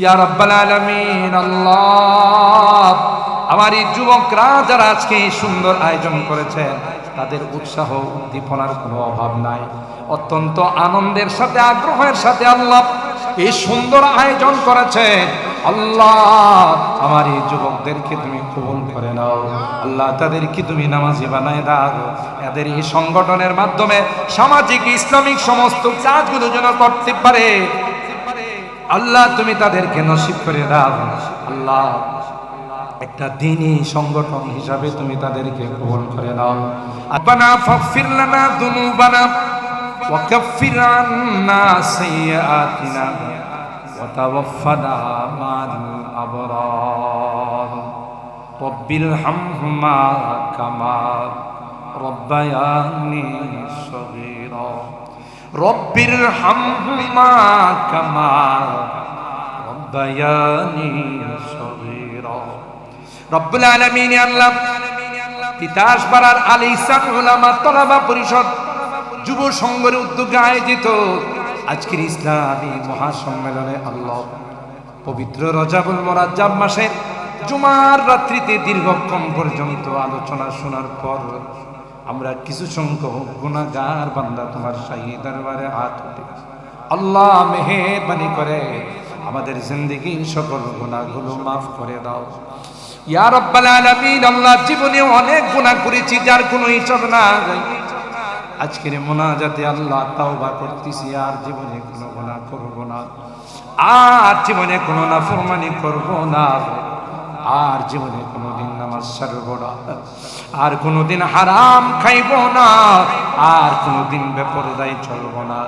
ইয়া রাব্বাল আলামিন, আল্লাহ। আমার এই যুবকরা যারা আজকে এই সুন্দর আয়োজন করেছেন তাদের উৎসাহ উদ্দীপনার কোনো অভাব নাই। অত্যন্ত আনন্দের সাথে, আগ্রহের সাথে আল্লাহ এই সুন্দর আয়োজন করেছেন আল্লাহ, আমার এই যুবকদেরকে তুমি কবুল করে নাও। আল্লাহ, তাদেরকে তুমি নামাজি বানায় দাও। এদের এই সংগঠনের মাধ্যমে সামাজিক, ইসলামিক সমস্ত কাজগুলো যেন করতে পারে। আল্লাহ, তুমি তাদেরকে নসিব করে দাও। আল্লাহ, একটা দিনই সংগঠন হিসাবে তুমি তাদেরকে কবুল করে নাও আব্বানা ফাগফির লানা দুনুবানা ওয়া কাফির আন্না সাইয়্যাতিনা ওয়া তাওয়াফফানা মা'আল আবরার। রব্বিল হামহুমা কামা রব্বায়ানি সগীরা রব্বির হামহুমা কামা রব্বায়ানি সগীরা। রব্বুল আলামিন আল্লাহ তিতাস পাড়ার আলী ইসলাম উলামা তলাবা পরিষদ যুব সংঘের উদ্যোগে আয়োজিত আজকের ইসলামী মহাসম্মেলনে আল্লাহ পবিত্র রজাবুল মোরাজ্জাব মাসের জুমার রাত্রিতে দীর্ঘক্ষণ পর্যন্ত আলোচনা শোনার পর আমরা কিছু সংখ্যক গুণাগার বান্দা তোমার শাহী দরবারে হাত উঠে আল্লাহ মেহেরবানি করে আমাদের জিন্দগির সকল গুণাগুলো মাফ করে দাও। ইয়া রব্বাল আলামিন, আল্লাহ জীবনে অনেক গুনাহ করেছি, যার কোনো হিসাব নাই। আজকের মোনাজাতে আল্লাহ তাওবা করতেছি, আর জীবনে কোনো গুনাহ করব না। আর জীবনে কোনো নাফরমানি করব না। আর জীবনে কোনোদিন নামাজ ছাড়ব না। আর কোনোদিন হারাম খাইব না। আর কোনোদিন বেপরদায় চলব না।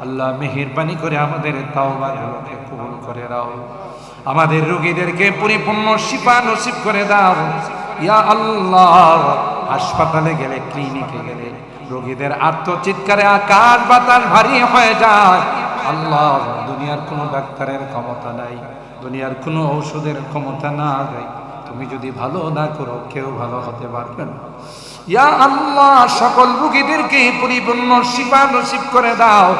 আল্লাহ মেহেরবানি করে আমাদের তাওবাগুলোকে কবুল করে দাও আমাদের রোগীদেরকে পরিপূর্ণ শিপা নসিব করে দাও। ইয়া আল্লাহ, হাসপাতালে গেলে, ক্লিনিকে গেলে রোগীদের আত্মচিৎকারে আকাশ বাতাস ভারী হয়ে যায়। আল্লাহ, দুনিয়ার কোনো ডাক্তারের ক্ষমতা নাই। দুনিয়ার কোনো ঔষধের ক্ষমতা না গাই তুমি যদি ভালো না করো, কেউ ভালো হতে পারবে না। ইয়া আল্লাহ, সকল রুগীদেরকে পরিপূর্ণ শিপা নসিব করে দাও।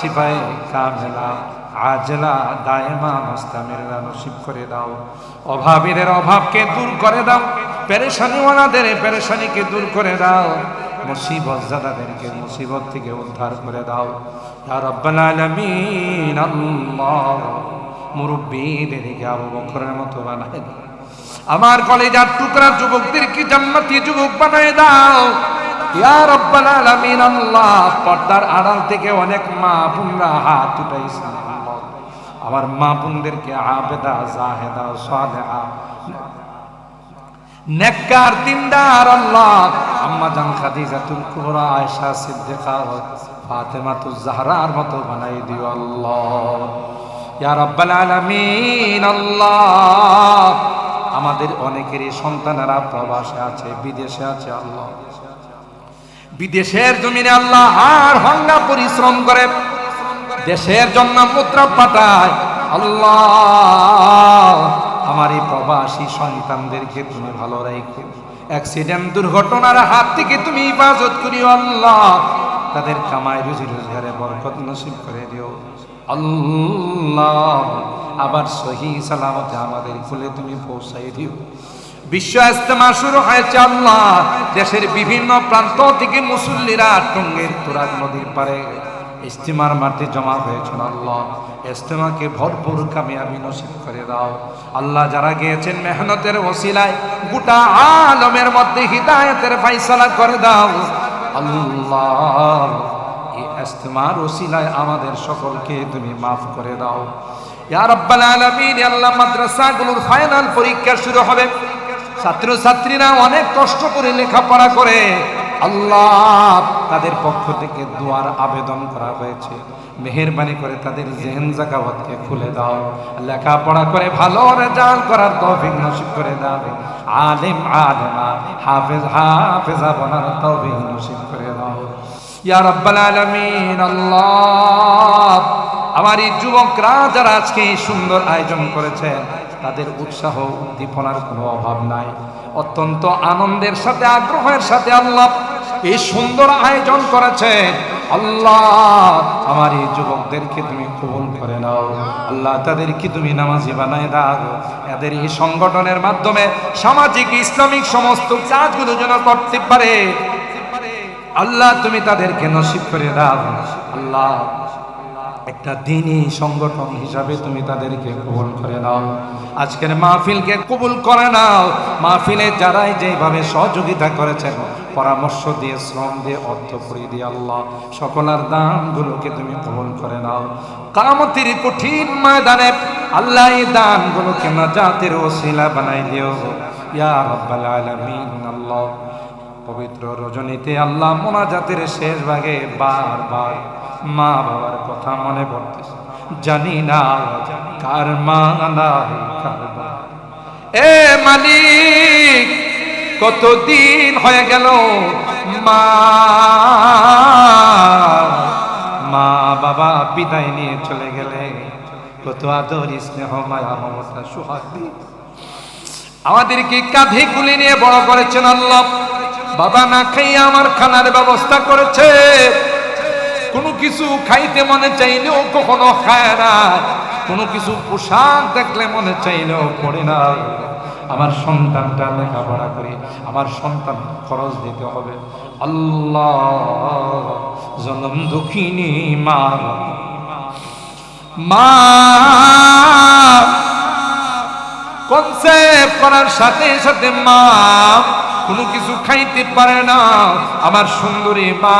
শিপায় কামেলা আজলা, দায়মা মুস্তামিরা নসিব করে দাও। অভাবীদের অভাবকে দূর করে দাও। পেরেশানিওয়ালাদের পেরেশানিকে দূর করে দাও। মুসিবত জাদাদেরকে মুসিবত থেকে উদ্ধার করে দাও। ইয়া রব্বাল আলামিন, আল্লাহ। মুরব্বীদেরকে আবু বকরের মতো বানায় আমার কলেজার টুকরা যুবকদেরকে জান্নাতি যুবক বানায় দাও। ইয়া রব্বাল আলামিন, আল্লাহ, পর্দার আড়াল থেকে অনেক মা বোনরা হাত উঠাইছে। আমার মা বোনদেরকে আবেদা, জাহেদা, সালেহা, নেককার, দিনদার, আল্লাহ। আম্মা জান খাদিজাতুল কুবরা, আয়েশা সিদ্দিকা, ফাতেমাতুজ জাহরার মতো বানাই দিও আল্লাহ। আল্লাহ। আমাদের অনেকেরই সন্তানেরা প্রবাসে আছে, বিদেশে আছে, আল্লাহ। বিদেশের জমিনে আল্লাহ আর হঙ্গা পরিশ্রম করে। দেশের জন্য মুদ্রা পাঠায়। আল্লাহ, আমার এই প্রবাসী সন্তানদেরকে তুমি ভালো রাখো। অ্যাক্সিডেন্ট, দুর্ঘটনার হাত থেকে তুমি হেফাজত করিও, আল্লাহ। তাদের কামাই রুজি রোজগারে বরকত নসিব করে দিও। আল্লাহ, আবার সহি সালামতে আমাদের কুলে তুমি পৌঁছাই দিও। বিশ্ব ইস্তেমা শুরু হয়েছে আল্লাহ, দেশের বিভিন্ন প্রান্ত থেকে মুসল্লিরা টঙ্গের তুরাগ নদীর পারে ইস্তিমার মাঠে জমা হয়েছেন আল্লাহ। ইস্তেমাকে ভরপুর কামিয়াবি নসিব করে দাও। আল্লাহ যারা গিয়েছেন মেহনতের ওসিলায়, গোটা আলমের মধ্যে হিদায়তের ফাইসালা করে দাও। আল্লাহ এই ইস্তেমার ওসিলায় আমাদের সকলকে তুমি মাফ করে দাও। ইয়া রাব্বাল আলামিন আল্লাহ মাদ্রাসাগুলোর ফাইনাল পরীক্ষা শুরু হবে। ছাত্রছাত্রীরা অনেক কষ্ট করে লেখাপড়া করে। আল্লাহ তাদের পক্ষ থেকে দোয়ার আবেদন করা হয়েছে। মেহেরবানি করে তাদের জেহেন জাকাওয়াতকে খুলে দাও। লেখাপড়া করে ভালো রেজাল্ট করার তৌফিক নসিব করে দাও। আলিম, আলেমা, হাফেজ, হাফেজা বনার তৌফিক নসিব করে ইয়া রাব্বাল আলামিন, আল্লাহ। আমার এই যুবকরা যারা আজকে এই সুন্দর আয়োজন করেছেন তাদের উৎসাহ, উদ্দীপনার কোনো অভাব নাই। অত্যন্ত আনন্দের সাথে, আগ্রহের সাথে আল্লাহ এই সুন্দর আয়োজন করেছে। আল্লাহ, আমার এই যুবকদেরকে তুমি কবুল করে নাও। আল্লাহ, তাদেরকে তুমি নামাজি বানায় দাও। এদের এই সংগঠনের মাধ্যমে সামাজিক, ইসলামিক সমস্ত কাজগুলো যেন করতে পারে। আল্লাহ, তুমি তাদেরকে নসিব করে দাও। আল্লাহ, একটা দিনই সংগঠন হিসাবে তুমি তাদেরকে কবুল করে নাও। আজকের মাহফিলকে কবুল করে নাও। মাহফিলে যারাই যেভাবে সহযোগিতা করেছেন, পরামর্শ দিয়ে, শ্রম দিয়ে, অর্থ করে দিয়ে আল্লাহ সকলের দানগুলোকে তুমি কবুল করে নাও। কামতির কঠিন ময়দানে আল্লাহ এই দানগুলোকে না জাতির ওসিলা বানাই দিও। ইয়া রাব্বাল আলামিন, আল্লাহ। পবিত্র রজনীতে আল্লাহ মোনাজাতের শেষ ভাগে বারবার মা বাবার কথা মনে পড়তেছে। জানি না কার মা এ মালিক, কতদিন হয়ে গেল মা? মা বাবা বিদায় নিয়ে চলে গেলে কত আদর, স্নেহ, মায়া, মমতা, সুহাগ আমাদেরকে কাঁধে কুলে নিয়ে বড় করেছেন আল্লাহ। বাবা না খাইয়ে আমার খানার ব্যবস্থা করেছে। কোনো কিছু খাইতে মনে চাইলেও কখনো খায় না। কোনো কিছু পোশাক দেখলে মনে চাইলেও পড়ে না। আমার সন্তানটা লেখাপড়া করে আমার সন্তান খরচ দিতে হবে। আল্লাহ জনম দুঃখিনী মা মা কনসেপ্ট করার সাথে সাথে মা কোনো কিছু খাইতে পারে না। আমার সুন্দরী মা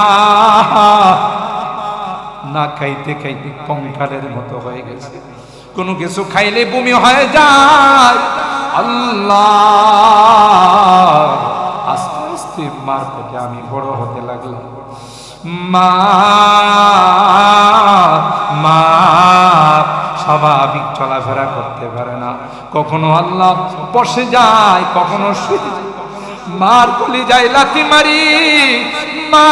না খাইতে খাইতে কঙ্কালের মতো হয়ে গেছে। কোনো কিছু খাইলে বমি হয়ে যায়। আল্লাহ, আস্তে আস্তে মার থেকে আমি বড় হতে লাগলাম। মা মা স্বাভাবিক চলাফেরা করতে পারে না। কখনো আল্লাহ বসে যায়, কখনো শুয়ে যায়। মার কলি যায়, লাথি মারি। মা,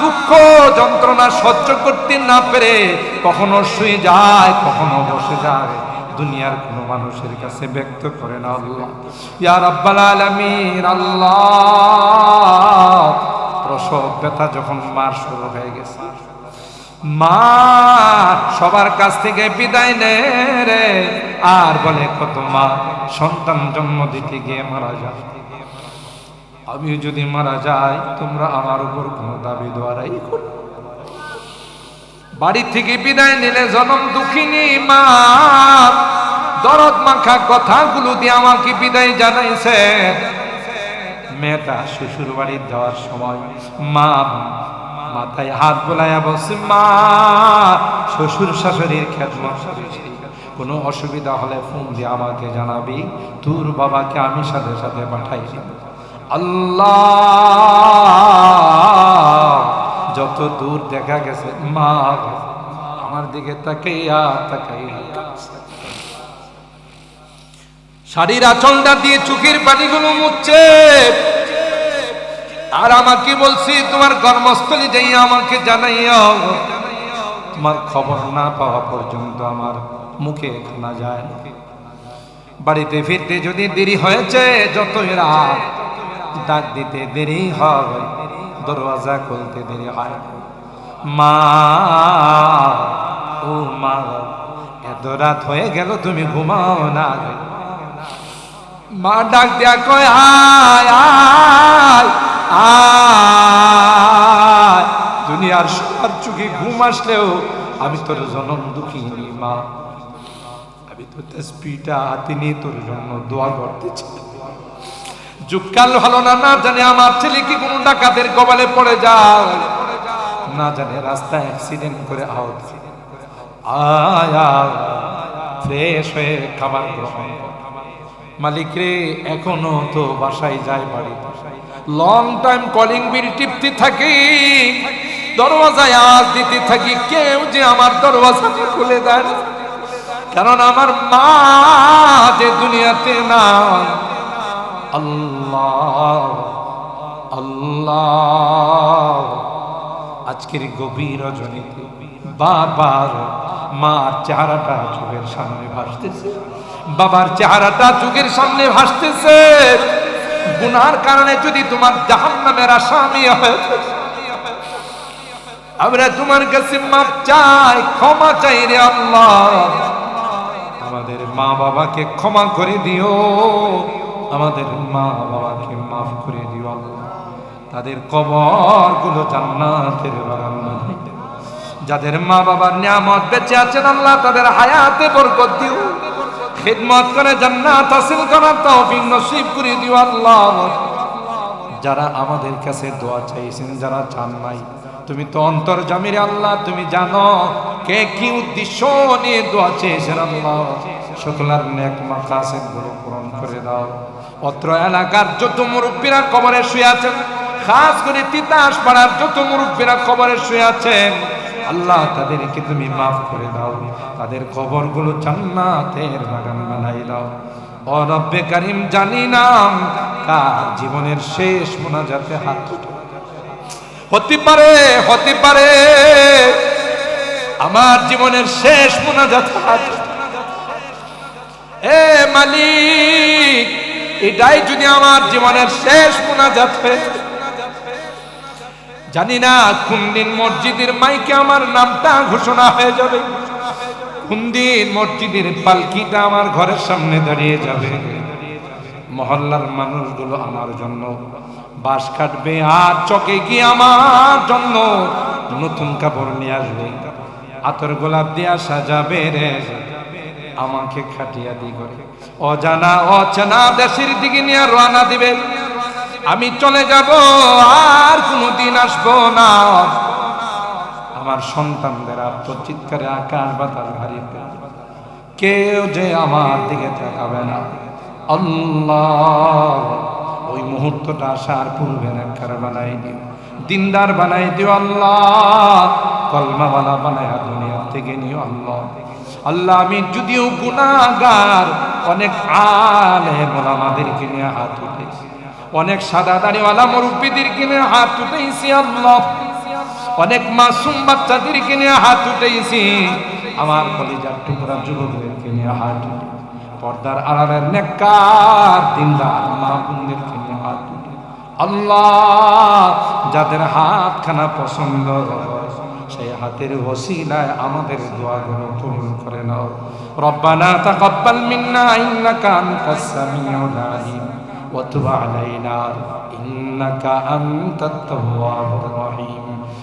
দুঃখ যন্ত্রণা সহ্য করতে না পেরে কখনো শুয়ে যায়, কখনো বসে যায়। দুনিয়ার কোন মানুষের কাছে ব্যক্ত করে না আল্লাহ। ইয়া রাব্বাল আলামিন, আল্লাহ। প্রসব, ব্যথা যখন মার শুরু হয়ে গেছে। মা, সবার কাছ থেকে বিদায় নে রে। আর বলে, কত মা, সন্তান জন্ম দিতে গিয়ে মারা যায় আমি যদি মারা যাই, তোমরা আমার উপর কোনো দাবি দোয়ারাই করো। বাড়ি থেকে বিদায় নিলে জনম দুঃখিনী মা। দরদ মাখা কথাগুলো দিয়ে আমাকে বিদায় জানাইছে। মেয়েটা শ্বশুর বাড়ি যাওয়ার সময় মা মাথায় হাত বোলাইয়া বসে মা শ্বশুর শাশুড়ির খেদমত করেছি কোনো অসুবিধা হলে ফোন দিয়ে আমাকে জানাবি। তোর বাবাকে আমি সাথে সাথে পাঠাই আল্লাহ, যত দূর দেখা গেছে, মা আমার দিকে তাকাইয়া তাকাইয়া শাড়ির আচলটা দিয়ে চোখের পানিগুলো মুচ্ছে আর আমাকে বলছি, তোমার কর্মস্থলে যাইয়া আমাকে জানাইও তোমার খবর না পাওয়া পর্যন্ত আমার মুখে খানা যায়। বাড়িতে ফিরতে যদি দেরি হয়েছে, যতই রাত ডাক দিতে দেরি হয়, দরওয়াজা খুলতে দেরি হয় মা, ও মা, এত রাত হয়ে গেল, তুমি ঘুমাও না মা ডাক দেয়া কয় আয়। চোখে ঘুম আসলেও আমি তোর জনম দুঃখিনী, মা। আমি তো তসবিটা হাতে নিয়ে তোর জন্য দোয়া করতেছি যুগকাল ভালো না না জানে আমার ছেলে কি কোনো ডাকাতের কবলে পড়ে যায়। না জানে রাস্তায় অ্যাক্সিডেন্ট করে আহত। আয়া ফ্রেশ হয়ে খাবার গ্রহণ মালিক রে, এখনও তো বাসায় যায় বাড়ি। লং টাইম কলিং বিল টিপতে থাকি। দরওয়াজায় আওয়াজ দিতে থাকি, কেউ যে আমার দরওয়াজা খুলে দেয় কারণ আমার মা যে দুনিয়াতে না আল্লাহ আল্লাহ। আজকের গভীর রজনীতে বারবার মার চেহারাটা চোখের সামনে ভাসতেছে। বাবার চেহারাটা চোখের সামনে ভাসতেছে। গুনার কারণে যদি তোমার জাহান্নামের আসামি হয় আমরা তোমার কাছে মাপ চাই, ক্ষমা চাই রে আল্লাহ। আমাদের মা বাবাকে ক্ষমা করে দিও। আমাদের মা বাবাকে মাফ করে দিও আল্লাহ। তাদের কবরগুলো জান্নাতের বাগান যাদের মা বাবার নিয়ামত বেঁচে আছেন আল্লাহ, তাদের হায়াতে বরকত দিও। খিদমত করে জান্নাত হাসিল করার তৌফিক নসিব করে দিও আল্লাহ। যারা আমাদের কাছে দোয়া চাইছেন, যারা চান নাই। তুমি তো অন্তর জামিরে আল্লাহ, তুমি জানো কে কি উদ্দেশ্য নিয়ে দোয়া চেয়েছেন আল্লাহ। শুক্লার নেক মাকাসেদগুলো পূরণ করে দাও। অত্র এলাকার যত মুরব্বীরা কবরে শুয়ে আছেন, খাস করে তিতাস পাড়ার যত মুরব্বীরা কবরে শুয়ে আছেন, আল্লাহ তাদেরকে তুমি মাফ করে দাও। তাদের কবরগুলো জান্নাতের বাগান বানাই দাও। ও রব্বে কারিম, জানি না কার জীবনের শেষ মোনাজাতে হাত হতে পারে হতে পারে আমার জীবনের শেষ মোনাজাত হাত এ মালিক, এটাই যদি আমার জীবনের শেষ মোনাজাত হয়ে। জানি না কোন দিন মসজিদের মাইকে আমার নামটা ঘোষণা হয়ে যাবে। কোন দিন মসজিদের পালকিটা আমার ঘরের সামনে দাঁড়িয়ে যাবে। মহল্লার মানুষগুলো আমার জন্য বাস কাটবে আর চকে গিয়ে আমার জন্য নতুন কাপড় নিয়ে আসবে। আতর গোলাপ দিয়া সাজাবে রে, আমাকে খাটিয়া দি করে অজানা অচেনা দেশের দিকে নিয়ে রওনা দিবে আমি চলে যাব, আর কোনোদিন আসব না। আমার সন্তানদের আত্মচিৎকারে আকাশ বাতাস হারিয়ে। কেউ যে আমার দিকে তাকাবে না। আল্লাহ, ওই মুহূর্তটা আসার পূর্বে নেককার বানাই দিও, দিনদার বানাই দিও আল্লাহ। কলমাওয়ালা বানায় দুনিয়া থেকে নিও আল্লাহ। আল্লাহ, আমি যদিও গুনাহগার, অনেক আলে মোলামাদেরকে নিয়ে হাত উঠেছি। অনেক সাদা দাড়িওয়ালা মুরব্বীদেরকে কিনে হাত উঠেছি আল্লাহ। অনেক মাসুম বাচ্চাদেরকে নিয়ে হাত উঠেছি আমার কলেজার টুকরা যুবকদেরকে নিয়ে হাত উঠে পর্দার আড়ালের নেকার দিনদার মা বোনদেরকে নিয়ে হাত উঠে আল্লাহ, যাদের হাতখানা পছন্দ, সেই হাতের ওসিলায় আমাদের দোয়াগুলো পূরণ করে নাও। রব্বানা তাকাব্বাল মিন্না ইন্নাকা আনতাস সামিউল আলিম। ওয়া তুব আলাইনা, ইন্নাকা আনতাত তাওয়াবুর রহিম।